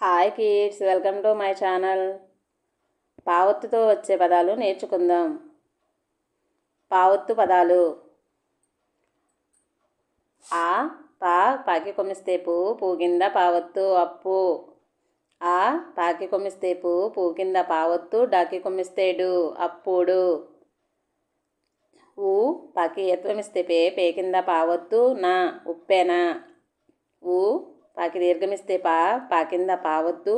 Hi kids welcome to my channel. పావొత్తుతో వచ్చే పదాలు నేర్చుకుందాం. పావొత్తు పదాలు. ఆ పా పాకి కొమ్మిస్తే పూ పూ కింద పావొత్తు అప్పు. ఆ పాకి కొమ్మిస్తే పూ పూ కింద పావొత్తు డాకి కొమ్మిస్తేడు అప్పుడు. ఊ పాకి ఎత్వమిస్తే పే పే కింద పావొత్తు నా ఉప్పేనా. ఊ పాకి దీర్ఘమిస్తే పా పా కింద పావద్దు.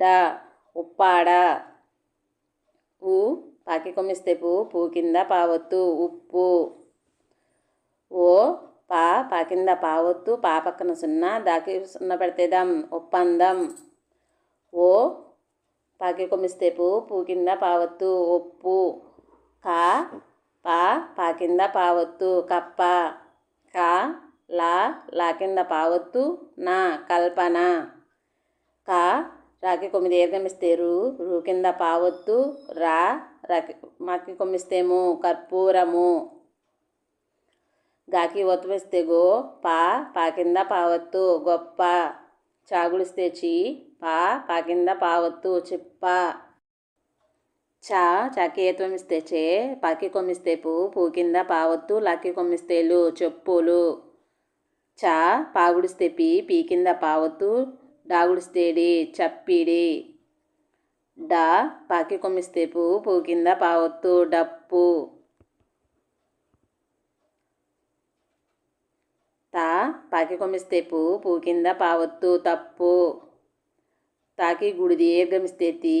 డా ఉప్పాడ. ఊ పాకి కొమ్మిస్తే పూ పూ కింద పావద్దు. ఉప్పు. ఓ పా పా కింద పా పక్కన సున్నా దాకి సున్నా పెడితే ఒప్పందం. ఓ పాకి కొమ్మిస్తే పూ పూ కింద పావొత్తు ఉప్పు. కా పా పా కింద పావొత్తు కప్ప. కా లా లా కింద పావత్తు నా కల్పన. కా రాకి కొమ్మిది దీర్ఘమిస్తే రు కింద పావత్తు రా రాకి మాకి కొమ్మిస్తేము కర్పూరము. గాకి ఒత్తుమిస్తే గో పా పా కింద పావత్తు గొప్ప. చాగుడిస్తే చీ పా పా కింద పావత్తు చిప్ప. చా చాకి ఏత్వమిస్తే చే పాకి కొమ్మిస్తే పూ పూ కింద పావత్తు లాకి కొమ్మిస్తేలు చెప్పులు. చ పాగుడిస్తే పీ పీ కింద పావత్తు డాగుడిస్తేడి చప్పిడి. డా పాకి కొమ్మిస్తే పూ పూ కింద పావత్తు డప్పు. తా పాకి కొమ్మిస్తే పూ పూ కింద పావత్తు తప్పు. తాకి గుడి దీర్ఘమిస్తే తీ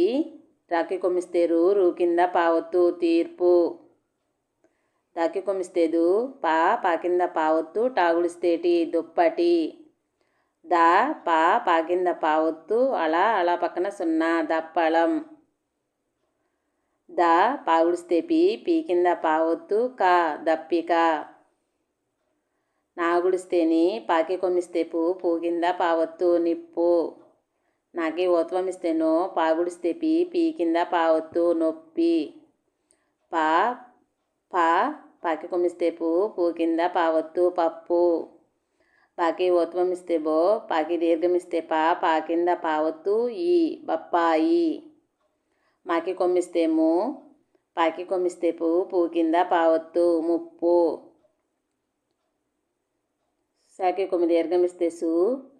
రాకి కొమ్మిస్తే రూ రూ కింద పావత్తు తీర్పు. తాకి కొమిస్తేదు పా పా కింద పావత్తు టాగుడిస్తేటి దుప్పటి. దా పా పా కింద పావొత్తు అలా అలా పక్కన సున్నా దప్పళం. దా పాగుడిస్తే పి పీ కింద పావొత్తు కా దప్పిక. నాగుడిస్తేని పాకి కొమ్మిస్తే పూ పూ కింద పావొత్తు నిప్పు. నాకి ఓత్వమిస్తేనో పాగుడిస్తే పి పీ కింద పావొత్తు నొప్పి పా పా పాకి కొమ్మిస్తే పూ పూ కింద పావత్తు పప్పు. పాకి ఓత్వమిస్తే బో పాకి దీర్ఘమిస్తే పా పా కింద పావత్తు ఈ బప్పాయి మాకి కొమ్మిస్తేము పాకి కొమ్మిస్తే పూ పూ కింద పావత్తు ముప్పు. సాకి కొమ్మి దీర్ఘమిస్తే సు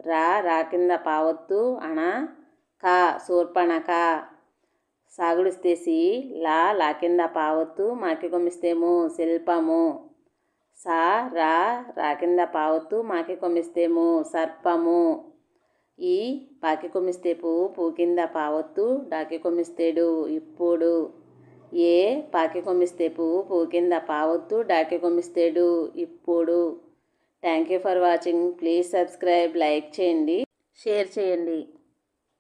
రా రా కింద పావత్తు అణ కా శూర్పణక సాగుడిస్తేసి లా లా కింద పావత్తు మాకి కొమ్మిస్తేము శిల్పము. సా రా రా కింద పావత్తు మాకి కొమ్మిస్తేము సర్పము. ఈ పాకి కొమ్మిస్తే పువ్వు పూ కింద పావత్తు డాకి కొమ్మిస్తేడు ఇప్పుడు. ఏ పాకి కొమ్మిస్తే పువ్వు పూ కింద పావత్తు డాకి కొమ్మిస్తేడు ఇప్పుడు. Thank you for watching. Please subscribe like చేయండి. షేర్ చేయండి.